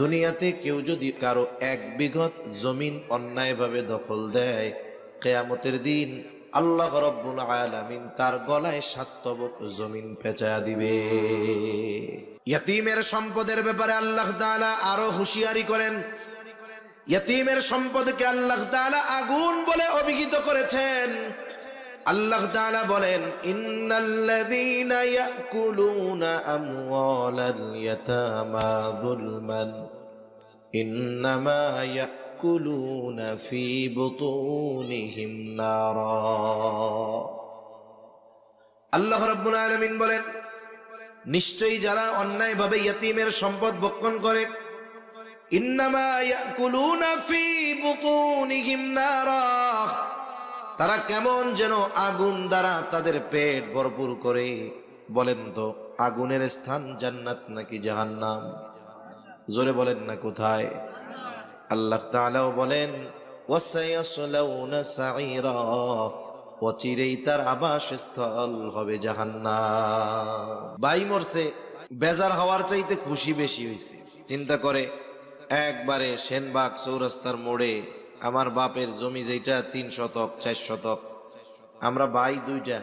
দুনিয়াতে কেউ যদি কারও এক বিঘত জমিন অন্যায়ভাবে দখল দেয়, কেয়ামতের দিন আল্লাহ রব্বুল আলামিন তার গলায় সাতবক জমিন পেঁচা দিবে। ইয়াতিমের সম্পদের ব্যাপারে আল্লাহ তাআলা আরও হুঁশিয়ারি করেন। ইয়াতিমের সম্পদকে আল্লাহ আগুন বলে অভিহিত করেছেন। আল্লাহ বলেন, ইন্নাল্লাযীনা ইয়াকুলুনা আমওয়ালাল ইয়াতামা যুলমান। ইন্নামা ইয়াকুলুনা ফি বুতুনিহিম নারা আল্লাহ রাব্বুল আলামিন বলেন, নিশ্চয়ই যারা অন্যায়ভাবে ইয়াতিমের সম্পদ ভক্ষণ করে তারা কেমন যেন আগুন দ্বারা তাদের পেট ভরপুর করে, বলেন তো, আগুনের স্থান জান্নাত নাকি জাহান্নাম? জোরে বলেন না কোথায়? আল্লাহ তাআলাও বলেন অচিরেই তার আবাসস্থল হবে জাহান্নাম। বাই মরছে, বেজার হওয়ার চাইতে খুশি বেশি হয়েছে চিন্তা করে, একবারে সেনবাগ চৌরাস্তার মোড়ে আমার বাপের জমি যেটা তিন শতক, চার শতক, আমরা ভাই দুইটা।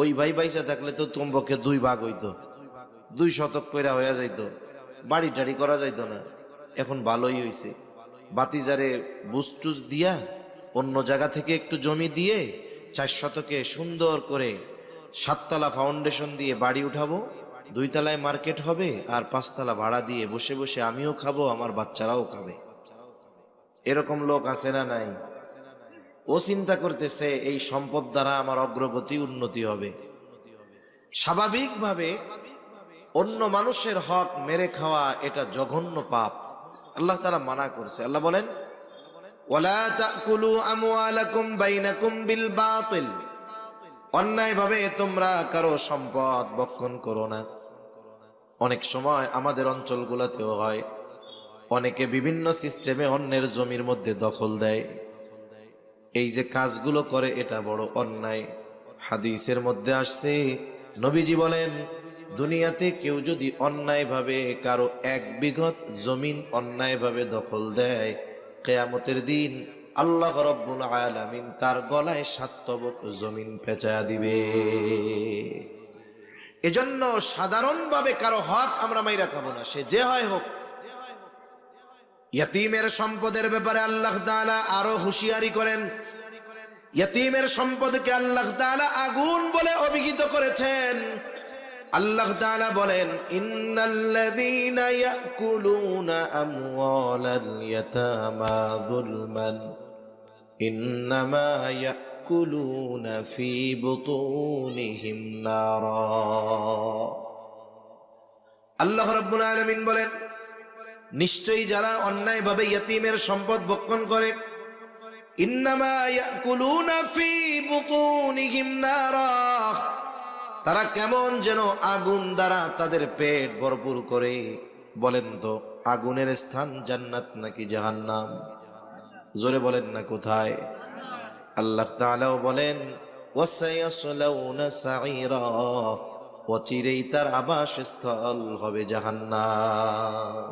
ওই ভাই বাইসা থাকলে তো তোমাকে দুই ভাগ হইতো, দুই শতক কইরা হইয়া যাইতো। বাড়ি টাড়ি করা যাইতো না। এখন ভালোই হইছে। বাতিজারে বুস্টুস দিয়া অন্য জায়গা থেকে একটু জমি দিয়ে চার শতকে সুন্দর করে সাততলা ফাউন্ডেশন দিয়ে বাড়ি উঠাবো। দুই তলায় মার্কেট হবে আর পাঁচতলা ভাড়া দিয়ে বসে বসে আমিও খাব, আমার বাচ্চারাও খাবে। এরকম লোক আছে না নাই? ও চিন্তা করতেছে এই সম্পদ দ্বারা আমার অগ্রগতি উন্নতি হবে। স্বাভাবিকভাবে অন্য মানুষের হক মেরে খাওয়া এটা জঘন্য পাপ। আল্লাহ তারা মানা করছে। আল্লাহ বলেন অন্যায়ভাবে তোমরা কারও সম্পদ বক্ষণ করো না। অনেক সময় আমাদের অঞ্চলগুলোতেও হয়, অনেকে বিভিন্ন সিস্টেমে অন্যের জমির মধ্যে দখল দেয়। এই যে কাজগুলো করে, এটা বড় অন্যায়। হাদিসের মধ্যে আসছে, নবীজি বলেন দুনিয়াতে কেউ যদি অন্যায়ভাবে কারও এক বিঘত জমিন অন্যায়ভাবে দখল দেয়, কেয়ামতের দিন আল্লাহ রব্বুল আলামিন তার গলায় সাতবক জমিন পেঁচা দিবে। এজন্য সাধারণভাবে কারও হক আমরা মাইরা খাব না, সে যে হয় হোক। ইয়াতিমের সম্পদের ব্যাপারে আল্লাহ তাআলা আরও হুঁশিয়ারি করেন। ইয়াতিমের সম্পদকে আল্লাহ তাআলা আগুন বলে অভিহিত করেছেন। আল্লাহ তাআলা বলেন ফি আল্লাহ রাব্বুল আলামিন বলেন, নিশ্চয়ই যারা অন্যায়ভাবে ইয়তিমের সম্পদ ভক্ষণ করে, ইন্নামা ইয়াকুলুনা ফি বুতুনিহিম নারা। তারা কেমন যেন আগুন দ্বারা তাদের পেট ভরপুর করে। বলেন তো, আগুনের স্থান জান্নাত নাকি জাহান্নাম? জোরে বলেন না কোথায়? আল্লাহ তাআলাও বলেন অচিরেই তার আবাসস্থল হবে জাহান্নাম।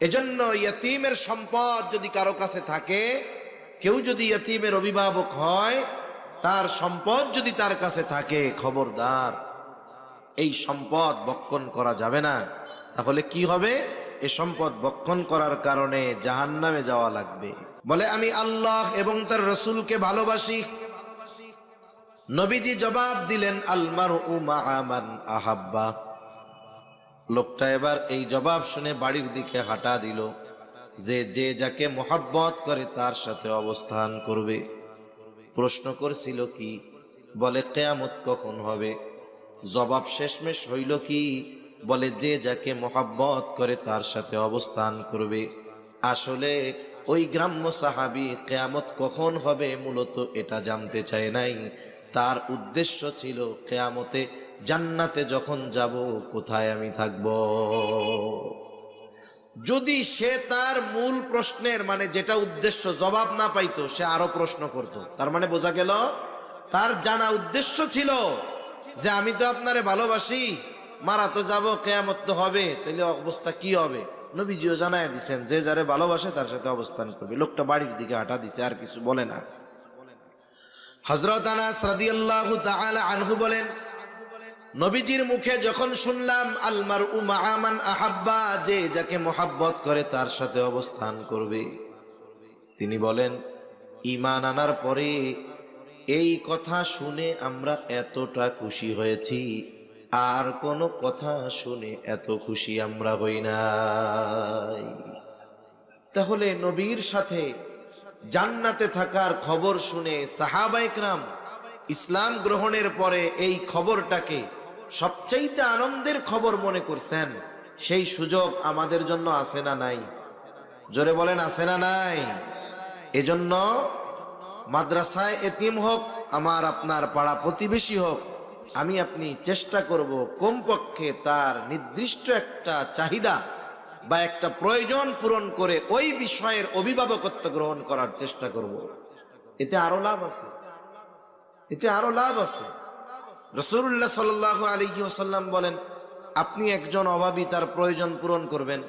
এজন্য ইয়তিমের সম্পদ যদি কারও কাছে থাকে, কেউ যদি ইয়তিমের অভিভাবক হয় তার সম্পদ যদি তার কাছে থাকে, খবরদার। এই সম্পদ বক্ষণ করা যাবে না। তাহলে কি হবে? এ সম্পদ বক্ষণ করার কারণে জাহান্নামে যাওয়া লাগবে। বলে, আমি আল্লাহ এবং তার রসুলকে ভালোবাসি। নবীজি জবাব দিলেন আলমার উমা আমান আহাব্বা। লোকটা এবার এই জবাব শুনে বাড়ির দিকে হাঁটা দিল। যে যে যাকে মোহাব্বত করে তার সাথে অবস্থান করবে। প্রশ্ন করছিল কি? বলে, কেয়ামত কখন হবে? জবাব শেষমেশ হইল কি? বলে, যে যাকে মোহাব্বত করে তার সাথে অবস্থান করবে। আসলে, ওই গ্রাম্য সাহাবি কেয়ামত কখন হবে মূলত এটা জানতে চায় নাই। তার উদ্দেশ্য ছিল, কেয়ামতে জান্নাতে যখন যাব, কোথায় আমি থাকব? যদি সে তার মূল প্রশ্নের মানে যেটা উদ্দেশ্য, জবাব না পাইতো, সে আরও প্রশ্ন করত। তার মানে বোঝা গেল, তার জানা উদ্দেশ্য ছিল যে আমি তো আপনারে ভালোবাসি, মারা তো যাব, কেয়ামত তো হবে, তাহলে অবস্থা কি হবে? নবীজিও জানায় দিছেন, যে যারে ভালোবাসে তার সাথে অবস্থান করবে। লোকটা বাড়ির দিকে হাঁটা দিছে, আর কিছু বলে না। হজরত আনাস রাদিয়াল্লাহু তাআলা আনহু বলেন নবীজির মুখে যখন শুনলাম আলমার উমা আমান আহাব্বা, যে যাকে মোহাব্বত করে তার সাথে অবস্থান করবে। তিনি বলেন ইমান আনার পরে এই কথা শুনে আমরা এতটা খুশি হয়েছি, আর কোনো কথা শুনে এত খুশি আমরা হই নাই। তাহলে নবীর সাথে জান্নাতে থাকার খবর শুনে সাহাবাইকরাম ইসলাম গ্রহণের পরে এই খবরটাকে সবচাইতে আনন্দের খবর মনে করছেন, সেই সুযোগ আমাদের জন্য আছে না নাই? জোরে বলেন, আছে না নাই? এজন্য মাদ্রাসায় এতিম হোক, আমার আপনার পাড়া প্রতিবেশী হোক, আমি আপনি চেষ্টা করব কমপক্ষে তার নির্দিষ্ট একটা চাহিদা বা একটা প্রয়োজন পূরণ করে ওই বিষয়ের অভিভাবকত্ব গ্রহণ করার চেষ্টা করব। এতে আরও লাভ আছে। এতে আরও লাভ আছে। রসুল্লাহ সাল আলহি ওসাল্লাম বলেন, আপনি একজন অভাবী, তার প্রয়োজন পূরণ করবেন।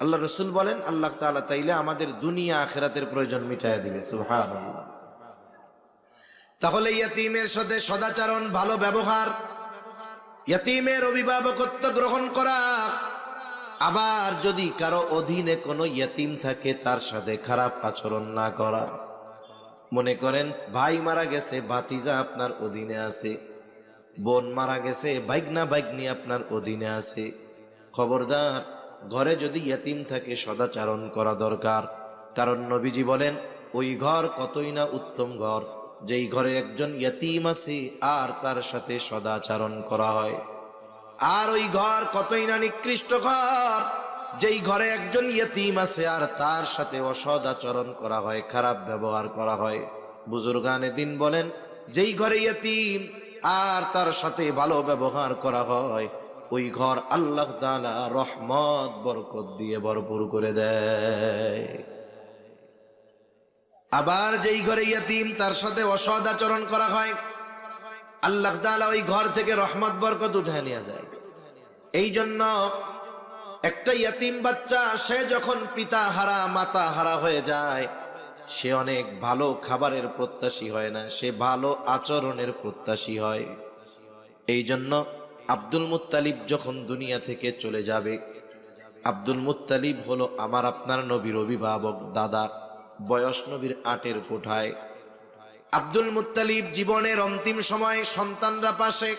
আল্লাহ রসুল বলেন, আল্লাহ তাআলা তাইলে আমাদের দুনিয়া আখেরাতের প্রয়োজন মিটাইয়া দিবে। তাহলে ইয়াতিমের সাথে সদাচরণ, ভালো ব্যবহার, ইয়াতিমের অভিভাবকত্ব গ্রহণ করা, আবার যদি কারও অধীনে কোনো ইয়াতিম থাকে, তার সাথে খারাপ আচরণ না করা। মনে করেন, ভাই মারা গেছে, ভাতিজা আপনার অধীনে আছে। বোন মারা গেছে বাইগনা বাইগনি আপনার অধীনে আছে। খবরদার, ঘরে যদি ইয়াতিম থাকে, সদাচারণ করা দরকার। কারণ নবীজি বলেন, ওই ঘর কতই না উত্তম ঘর, যেই ঘরে একজন ইয়াতিম আছে, আর তার সাথে সদাচারণ করা হয়। আর ওই ঘর কতই না নিকৃষ্ট ঘর, যেই ঘরে একজন ইয়তিম আছে, আর তার সাথে অসদাচরণ করা হয়, খারাপ ব্যবহার করা হয়। বুজুর্গানে দিন বলেন, যেই ঘরে ইয়তিম আর তার সাথে ভালো ব্যবহার করা হয়। ওই ঘর আল্লাহ তাআলা রহমত, বরকত দিয়ে ভরপুর করে দেয়। আবার যেই ঘরে ইয়তিম, তার সাথে অসদাচরণ করা হয়। আল্লাহ তাআলা ওই ঘর থেকে রহমত, বরকত উঠে নিয়ে যায়। এই জন্য একটা ইয়াতিম বাচ্চা, সে যখন পিতা হারা, মাতা হারা হয়ে যায় সে অনেক ভালো খাবারের প্রত্যাশী হয় না, সে ভালো আচরণের প্রত্যাশী হয়। এই জন্য আব্দুল মুত্তালিব যখন দুনিয়া থেকে চলে যাবে, আব্দুল মুত্তালিব হলো আমার আপনার নবীর অভিভাবক, দাদা, বয়স নবীর আটের কোঠায়। আব্দুল মুত্তালিব জীবনের অন্তিম সময় সন্তানরা পাশে।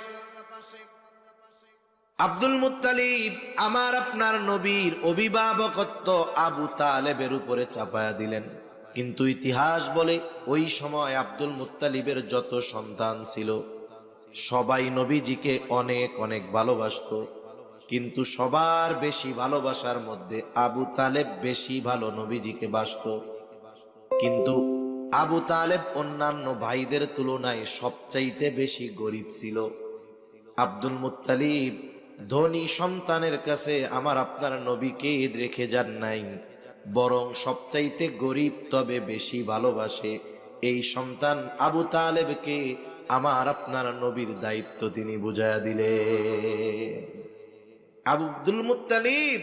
আব্দুল মুত্তালিব আমার আপনার নবীর অভিভাবকত্ব আবু তালেবের উপরে চাপায়া দিলেন। কিন্তু ইতিহাস বলে ওই সময় আব্দুল মুত্তালিবের যত সন্তান ছিল, সবাই নবীজিকে অনেক অনেক ভালোবাসত। কিন্তু সবার বেশি ভালোবাসার মধ্যে আবু তালেব বেশি ভালো নবীজিকে বাসত। কিন্তু আবু তালেব অন্যান্য ভাইদের তুলনায় সবচাইতে বেশি গরিব ছিল। আব্দুল মুত্তালিব, ধনী সন্তানের কাছে আমার আপনার নবীকে রেখে যান নাই। বরং সবচাইতে গরিব তবে বেশি ভালোবাসে। এই সন্তান আবু তালেবকে আমার আপনার নবীর দায়িত্ব তিনি বুঝাইয়া দিলে আব্দুল মুত্তালিব,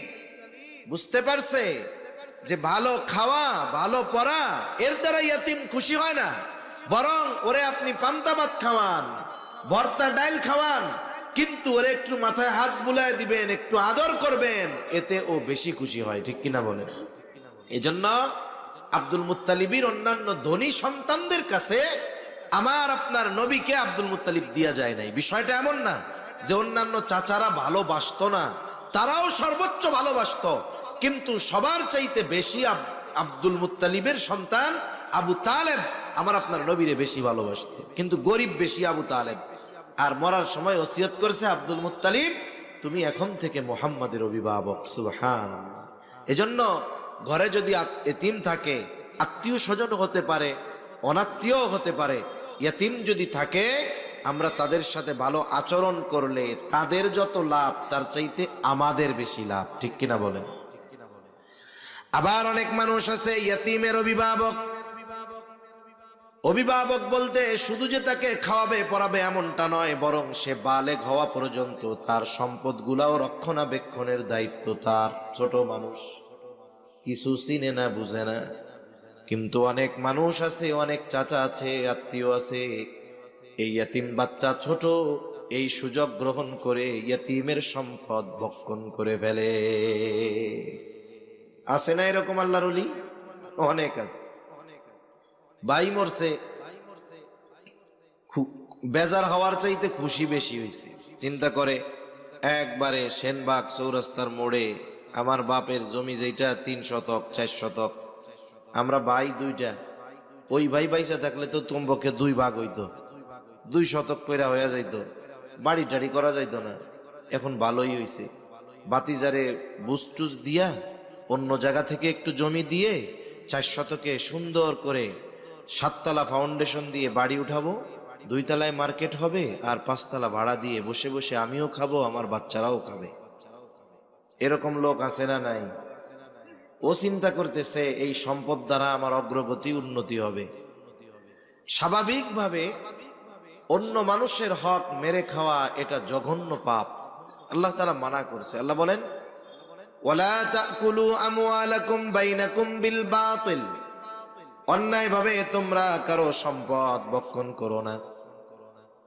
বুঝতে পারছে যে ভালো খাওয়া, ভালো পড়া, এর দ্বারা ইয়াতিম খুশি হয় না। বরং ওরে আপনি পান্তা ভাত খাওয়ান, ভর্তা ডাইল খাওয়ান, কিন্তু ওরে একটু মাথায় হাত বুলায় দিবেন, একটু আদর করবেন, এতে ও বেশি খুশি হয়, ঠিক কিনা বলেন? এজন্য আব্দুল মুত্তালিবির অন্যান্য ধনী সন্তানদের কাছে আমার আপনার নবীকে আব্দুল মুতালিব দিয়া যায় নাই। বিষয়টা এমন না যে অন্যান্য চাচারা ভালোবাসতো না, তারাও সর্বোচ্চ ভালোবাসতো, কিন্তু সবার চাইতে বেশি আব্দুল মুতালিবের সন্তান আবু তালেব আমার আপনার নবীরে বেশি ভালোবাসতো। কিন্তু গরিব বেশি আবু তালেব। আর মরার সময় ওসিয়ত করেছে আব্দুল মুত্তালিব, তুমি এখন থেকে মোহাম্মদের অভিভাবক সুহান এজন্য ঘরে যদি এতিম থাকে, আত্মীয় স্বজন হতে পারে অনাত্মীয় হতে পারে। ইয়তিম যদি থাকে, আমরা তাদের সাথে ভালো আচরণ করলে তাদের যত লাভ, তার চাইতে আমাদের বেশি লাভ। ঠিক কিনা বলেন? আবার অনেক মানুষ আছে ইয়তিমের অভিভাবক। অভিভাবক বলতে শুধু যে তাকে খাওয়াবে, পড়াবে এমনটা নয়, বরং সে বালেগ হওয়া পর্যন্ত তার সম্পদগুলাও রক্ষণাবেক্ষণের দায়িত্ব তার ছোট মানুষ। কিছু চিনে না বুঝে না। কিন্তু অনেক মানুষ আছে, অনেক চাচা আছে, আত্মীয় আছে। এই ইয়াতিম বাচ্চা ছোট, এই সুযোগ গ্রহণ করে ইয়াতিমের সম্পদ ভক্ষণ করে ফেলে। আছে না এরকম আল্লাহর অলি অনেক আছে। ভাই মরছে। বেজার হওয়ার চাইতে খুশি বেশি হয়েছে চিন্তা করে, একবারে সেনবাগ চৌরাস্তার মোড়ে আমার বাপের জমি যেটা তিন শতক, চার শতক। আমরা ভাই দুইটা। ওই ভাই বাইসা থাকলে তো তোমাকে দুই ভাগ হইতো। দুই শতক কইরা হয়ে যাইতো। বাড়ি টাড়ি করা যাইতো না। এখন ভালোই হইছে। বাতিজারে বুস্টুস দিয়া, অন্য জায়গা থেকে একটু জমি দিয়ে, চার শতকে সুন্দর করে সাততলা ফাউন্ডেশন দিয়ে বাড়ি উঠাবো। দুই তলায় মার্কেট হবে আর পাঁচতলা ভাড়া দিয়ে বসে বসে আমিও খাব, আমার বাচ্চারাও খাবে। এরকম লোক আছে না নাই? ও চিন্তা করতেছে, এই সম্পদ দ্বারা আমার অগ্রগতি উন্নতি হবে। স্বাভাবিকভাবে অন্য মানুষের হক মেরে খাওয়া এটা জঘন্য পাপ। আল্লাহ তারা মানা করছে। আল্লাহ বলেন অন্যায়ভাবে তোমরা কারও সম্পদ বক্ষণ করো না।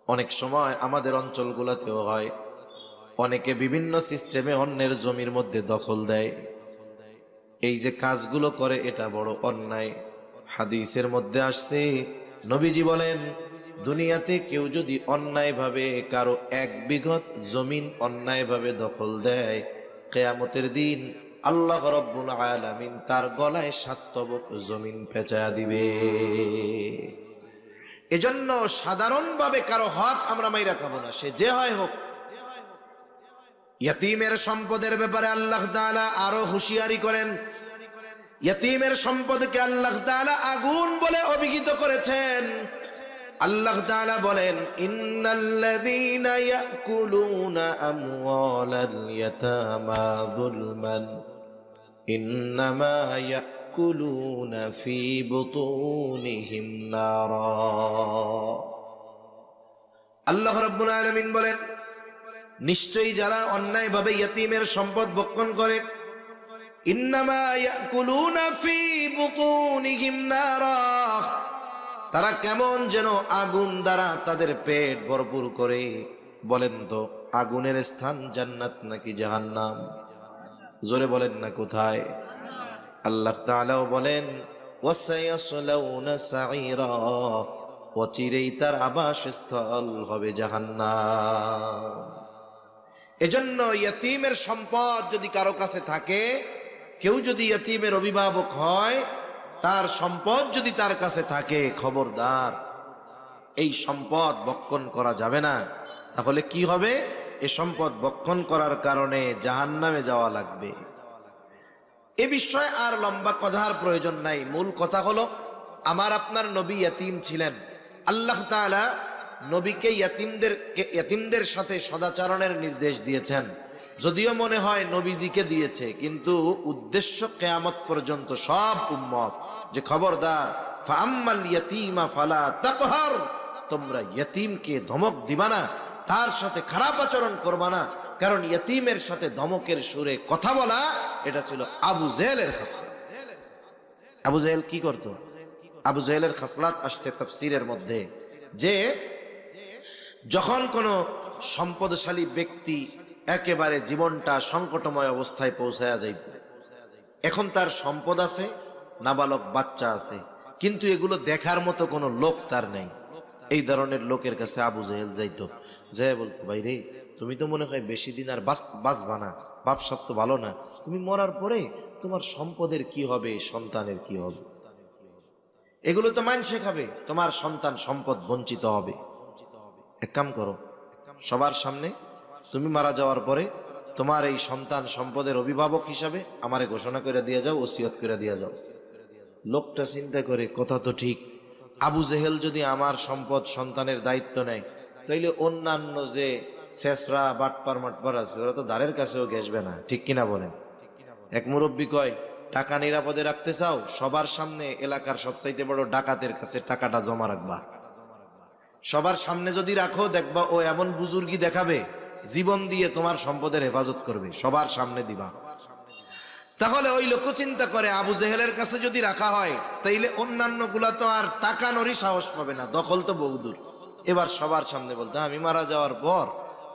অনেক সময় আমাদের অঞ্চলগুলোতেও হয় অনেকে বিভিন্ন সিস্টেমে অন্যের জমির মধ্যে দখল দেয়। এই যে কাজগুলো করে, এটা বড় অন্যায়। হাদিসের মধ্যে আসছে, নবীজি বলেন, দুনিয়াতে কেউ যদি অন্যায়ভাবে কারও এক বিঘত জমিন অন্যায়ভাবে দখল দেয়, কেয়ামতের দিন আল্লাহ রব্বুল আলামিন তার গলায় সাতবক জমিন পেঁচা দিবে। এজন্য সাধারণভাবে কারও হক আমরা মাইরা খাব না, সে যে হয় হোক। ইয়তিমের সম্পদের ব্যাপারে আল্লাহ তাআলা আরও হুঁশিয়ারি করেন। ইয়তিমের সম্পদকে আল্লাহ তাআলা আগুন বলে অভিহিত করেছেন। আল্লাহ তাআলা বলেন আল্লাহ রাব্বুল আলামিন বলেন নিশ্চয়ই যারা অন্যায়ভাবে ইয়তিমের সম্পদ ভক্ষণ করে। তারা কেমন যেন আগুন দ্বারা তাদের পেট ভরপুর করে। বলেন তো, আগুনের স্থান জান্নাত নাকি জাহান্নাম? জোরে বলেন না কোথায়? আল্লাহ তাআলাও বলেন অচিরেই তার আবাসস্থল হবে জাহান্নাম। এজন্য ইয়তিমের সম্পদ যদি কারও কাছে থাকে, কেউ যদি ইয়তিমের অভিভাবক হয়, তার সম্পদ যদি তার কাছে থাকে, খবরদার। এই সম্পদ বক্ষণ করা যাবে না। তাহলে কি হবে? এ সম্পদ বক্ষণ করার কারণে জাহান্নামে যাওয়া লাগবে। এ বিষয়ে আর লম্বা কথার প্রয়োজন নাই। মূল কথা হলো, আমার আপনার নবী ইয়াতিম ছিলেন। আল্লাহ তাআলা নবীকে ইয়াতিমদের ইয়াতিমদের সাথে সদাচরণের নির্দেশ দিয়েছেন। যদিও মনে হয় নবীজিকে দিয়েছে, কিন্তু উদ্দেশ্য কেয়ামত পর্যন্ত সব উম্মত যে খবরদার ফাম্মাল ইয়াতিমা ফালা তাকহার তোমরা ইয়াতিমকে ধমক দিবা না, তার সাথে খারাপ আচরণ করবা না, কারণ ইয়াতিমের সাথে ধমকের সুরে কথা বলা, এটা ছিল আবু জেলের খাসলাত। আবু জেহেল কি করত? আবু জেহেলের খাসলাত আসছে তফসিরের মধ্যে, যে যখন কোনো সম্পদশালী ব্যক্তি একেবারে জীবনটা সংকটময় অবস্থায় পৌঁছায়া যাইত এখন তার সম্পদ আছে, নাবালক বাচ্চা আছে, কিন্তু এগুলো দেখার মতো কোনো লোক তার নেই। এই ধরনের লোকের কাছে আবু জেহেল যাইত। যে বলতো, ভাই রে, তুমি তো মনে হয় বেশি দিন আর বাস বাঁচবা না, বাপ সব তো ভালো না। তুমি মরার পরে তোমার সম্পদের কি হবে, সন্তানের কি হবে? এগুলো তো মান শেখাবে তোমার সন্তান সম্পদ বঞ্চিত হবে। এক কাম করো, সবার সামনে তুমি মারা যাওয়ার পরে তোমার এই সন্তান সম্পদের অভিভাবক হিসাবে আমারে ঘোষণা করে দিয়ে যাও, ওসিয়ত করে দিয়ে যাও। লোকটা চিন্তা করে, কথা তো ঠিক। আবু জেহেল যদি আমার সম্পদ সন্তানের দায়িত্ব নেয়, তাইলে অন্যান্য যে শেষরা, বাটপার, মাটপার আছে, ওরা তো দ্বারের কাছেও গেসবে না। ঠিক কিনা বলেন? এক মুরব্বী কয়, টাকা নিরাপদে রাখতে চাও? সবার সামনে এলাকার সবচাইতে বড় ডাকাতের কাছে টাকাটা জমা রাখবা। সবার সামনে যদি রাখো, দেখবা ও এমন বুজুর্গি দেখাবে, জীবন দিয়ে তোমার সম্পদের হেফাজত করবে। সবার সামনে দিবা। তাহলে ওই লোক চিন্তা করে, আবু জেহেলের কাছে যদি রাখা হয়, তাইলে অন্যান্যগুলা তো আর তাকানোরই সাহস পাবে না। দখল তো বহুদূর। এবার সবার সামনে বলতে আমি মারা যাওয়ার পর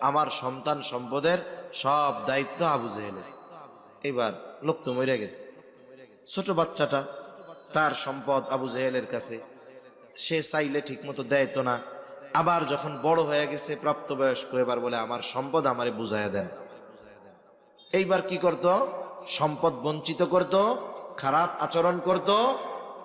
আমার সন্তান সম্পদের সব দায়িত্ব আবু জেহেলের। এবার লোক তো মরে গেছে। ছোট বাচ্চাটা, তার সম্পদ আবু জেহেলের কাছে, সে চাইলে ঠিক মতো দেয় তো না। আবার যখন বড় হয়ে গেছে প্রাপ্তবয়স্ক এবার বলে, আমার সম্পদ আমারে বুঝাইয়া দেন। এইবার কি করত? সম্পদ বঞ্চিত করত, খারাপ আচরণ করত,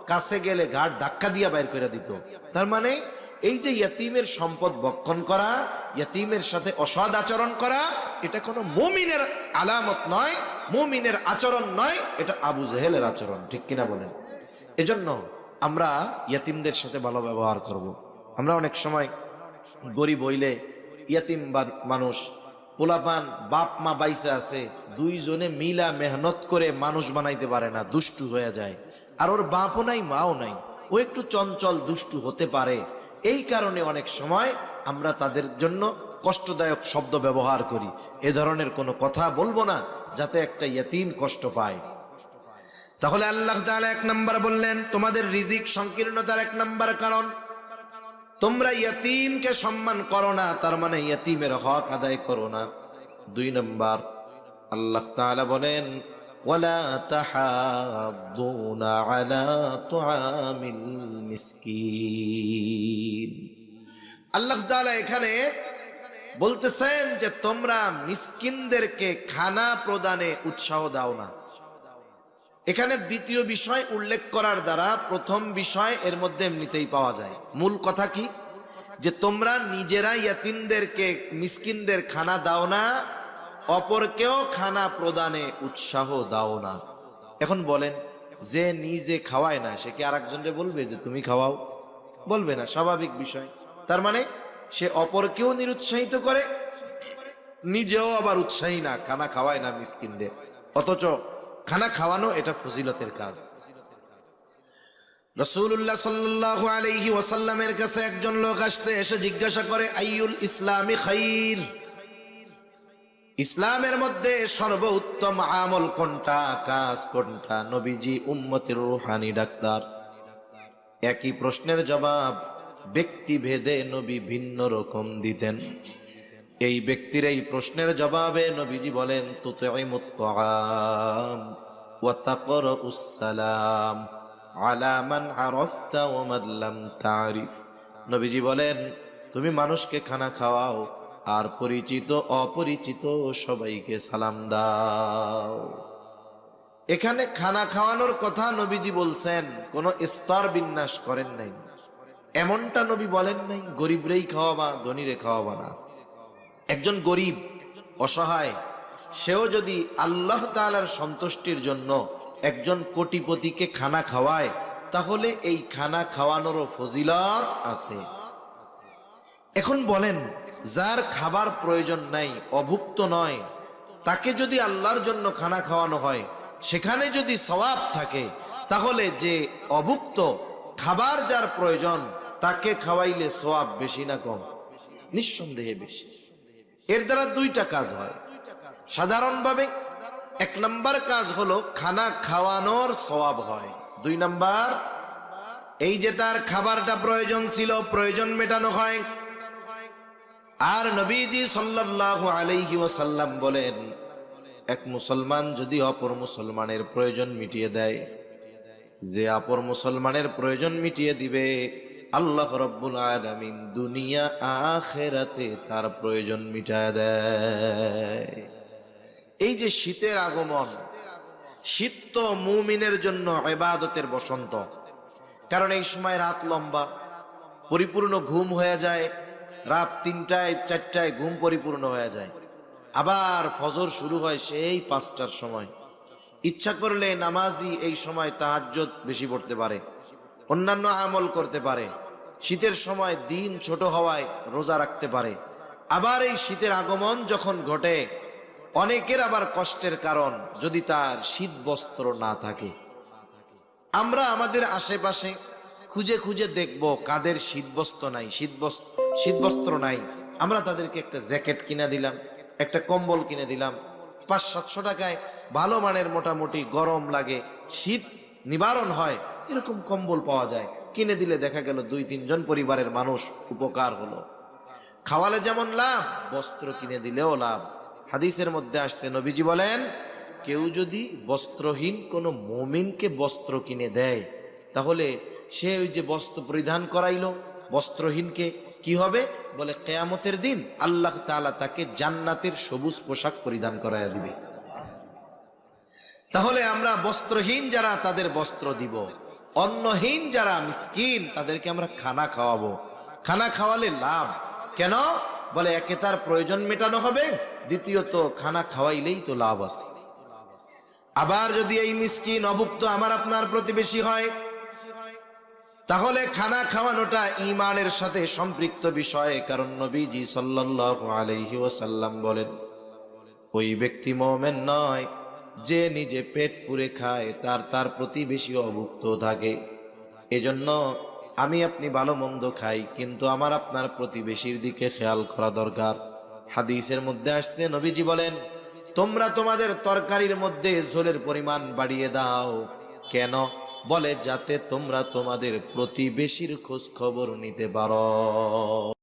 কাছে গেলে ঘাট ধাক্কা দিয়া বাইর করে দিত। তার মানে এই যে ইয়তিমের সম্পদ বক্ষণ করা, ইয়তিমের সাথে অসৎ আচরণ করা, এটা কোনো মুমিনের আলামত নয়, মুমিনের আচরণ নয়, এটা আবু জেহেলের আচরণ, ঠিক কিনা বলেন? এজন্য আমরা ইয়তিমদের সাথে ভালো ব্যবহার করব। আমরা অনেক সময় গরিব হইলে ইয়াতিম মানুষ, পোলাপান বাপ মা বাইসে আছে, দুইজনে মিলা মেহনত করে মানুষ বানাইতে পারে না, দুষ্টু হয়ে যায়। আর ওর বাপও নাই, মাও নাই। ও একটু চঞ্চল, দুষ্টু হতে পারে। এই কারণে অনেক সময় আমরা তাদের জন্য কষ্টদায়ক শব্দ ব্যবহার করি। এ ধরনের কোনো কথা বলব না, যাতে একটা ইয়তিম কষ্ট পায়। তাহলে আল্লাহ তাআলা এক নম্বর বললেন, তোমাদের রিজিক সংকীর্ণতার এক নম্বর কারণ। তোমরা ইয়তিমকে সম্মান করো না, তার মানে ইয়তিমের হক আদায় করো না। দুই নম্বর, আল্লাহ তাআলা বলেন, ওয়ালা তাহাদ্দুনা আলা তুআমিল মিসকিন। আল্লাহ তাআলা এখানে বলতেছেন যে, তোমরা মিসকিনদেরকে খানা প্রদানে উৎসাহ দাও না। এখানে দ্বিতীয় বিষয় উল্লেখ করার দ্বারা প্রথম বিষয় এর মধ্যে এমনিতেই পাওয়া যায়। মূল কথা কি? যে তোমরা নিজেরা ইয়াতিমদেরকে, মিসকিনদের খানা দাও না, অপরকেও খানা প্রদানে উৎসাহ দাও না। এখন বলেন, যে নিজে খাওয়ায় না, সে কি আর বলবে যে তুমি খাওয়াও? বলবে না, স্বাভাবিক বিষয়। তার মানে সে অপরকেও নিরুৎসাহিত করে, নিজেও আবার উৎসাহী না, খানা খাওয়ায় না মিসকিনদের। অথচ খানা খাওয়ানো এটা ফজিলতের কাজ। রসুল্লাহ সাল্লাহ আলাইহি ওয়াসাল্লামের কাছে একজন লোক আসছে, এসে জিজ্ঞাসা করে আইউল ইসলামী খাইর? ইসলামের মধ্যে সর্বোত্তম আমল কোনটা, কাজ কোনটা? নবীজি উম্মতের রুহানি ডাক্তার। একই প্রশ্নের জবাব, ব্যক্তি ভেদে নবী ভিন্ন রকম দিতেন। এই ব্যক্তির এই প্রশ্নের জবাবে নবীজি বলেন তুতইমুত তাআম ওয়া তাকরাউস সালাম আলা মান আরাফতা ওয়া মান তারিফ। নবীজি বলেন, তুমি মানুষকে খানা খাওয়াও আর পরিচিত অপরিচিত সবাইকে সালাম দাও। এখানে খানা খাওয়ানোর কথা নবীজি বলছেন, কোনো স্তর বিন্যাস করেন নাই। এমনটা নবী বলেন নাই, গরিবরেই খাওয়াবা, ধনীরে খাওয়াবা না। একজন গরিব, অসহায়, সেও যদি আল্লাহ তাআলার সন্তুষ্টির জন্য একজন কোটিপতিকে খানা খাওয়ায়, তাহলে এই খানা খাওয়ানোরও ফজিলত আছে। এখন বলেন, যার খাবার প্রয়োজন নাই, অভুক্ত নয়, তাকে যদি আল্লাহর জন্য খানা খাওয়ানো হয়, সেখানে যদি সওয়াব থাকে, তাহলে যে অভুক্ত খাবার যার প্রয়োজন, তাকে খাওয়াইলে সওয়াব বেশি না কম? নিঃসন্দেহে বেশি। এর দ্বারা দুইটা কাজ হয়। সাধারণভাবে এক নাম্বার কাজ হলো খানা খাওয়ানোর সওয়াব হয়। দুই নাম্বার, এই যে তার খাবারটা প্রয়োজন ছিল, প্রয়োজন মেটানো হয়। আর নবীজি সাল্লাল্লাহু আলাইহি ওয়াসাল্লাম বলেন, এক মুসলমান যদি অপর মুসলমানের প্রয়োজন মিটিয়ে দেয়, যে অপর মুসলমানের প্রয়োজন মিটিয়ে দিবে আল্লাহ রব্বুল আলামিন দুনিয়া আখেরাতে তার প্রয়োজন মিটায় দেয়। এই যে শীতের আগমন, শীত তো মুমিনের জন্য এবাদতের বসন্ত। কারণ এই সময় রাত লম্বা, পরিপূর্ণ ঘুম হয়ে যায়, রাত তিনটায়, চারটায় ঘুম পরিপূর্ণ হয়ে যায়। আবার ফজর শুরু হয় সেই পাঁচটার সময়। ইচ্ছা করলে নামাজি এই সময় তাহাজ্জত বেশি পড়তে পারে, অন্যান্য আমল করতে পারে। শীতের সময় দিন ছোট হওয়ায় রোজা রাখতে পারে। আবার এই শীতের আগমন যখন ঘটে, অনেকের আবার কষ্টের কারণ যদি তার শীত বস্ত্র না থাকে। আমরা আমাদের আশেপাশে খুঁজে খুঁজে দেখব কাদের শীতবস্ত্র নাই, শীতবস্ত্র শীতবস্ত্র নাই। আমরা তাদেরকে একটা জ্যাকেট কিনে দিলাম, একটা কম্বল কিনে দিলাম। পাঁচ সাতশো টাকায় ভালো মানের মোটামুটি গরম লাগে, শীত নিবারণ হয়, এরকম কম্বল পাওয়া যায়। কিনে দিলে দেখা গেল দুই, তিনজন পরিবারের মানুষ উপকার হলো। খাওয়ালে যেমন লাভ, বস্ত্র কিনে দিলেও লাভ। হাদিসের মধ্যে আসছে, নবীজি বলেন, কেউ যদি বস্ত্রহীন কোনো মমিনকে বস্ত্র কিনে দেয়, তাহলে সে ওই যে বস্ত্র পরিধান করাইলো, বস্ত্রহীনকে কি হবে? বলে কেয়ামতের দিন আল্লাহ তাআলা তাকে জান্নাতের সবুজ পোশাক পরিধান করাইয়া দিবে। তাহলে আমরা বস্ত্রহীন যারা, তাদের বস্ত্র দিব। অন্নহীন যারা মিসকিন, তাদেরকে আমরা খানা খাওয়াবো। খানা খাওয়ালে লাভ। কেন? বলে একে তার প্রয়োজন মেটানো হবে। দ্বিতীয়ত, খানা খাওয়াইলেই তো লাভ আছে। আবার যদি এই মিসকিন অভুক্ত আমার আপনার প্রতিবেশী হয়, তাহলে খানা খাওয়ানোটা ইমানের সাথে সম্পৃক্ত বিষয়, কারণ নবীজি সাল্লাল্লাহু আলাইহি ওয়াসাল্লাম বলেন, ওই ব্যক্তি মোমেন নয়। যে নিজে পেট পুরে খায়, তার তার প্রতিবেশী অভুক্ত থাকে। এজন্য আমি আপনি ভালো মন্দ খাই, কিন্তু আমার আপনার প্রতিবেশীর দিকে খেয়াল করা দরকার। হাদিসের মধ্যে আসছে, নবীজি বলেন, তোমরা তোমাদের তরকারির মধ্যে ঝোলের পরিমাণ বাড়িয়ে দাও। কেন? বলে, যাতে তোমরা তোমাদের প্রতিবেশীর খোঁজ খবর নিতে পারো।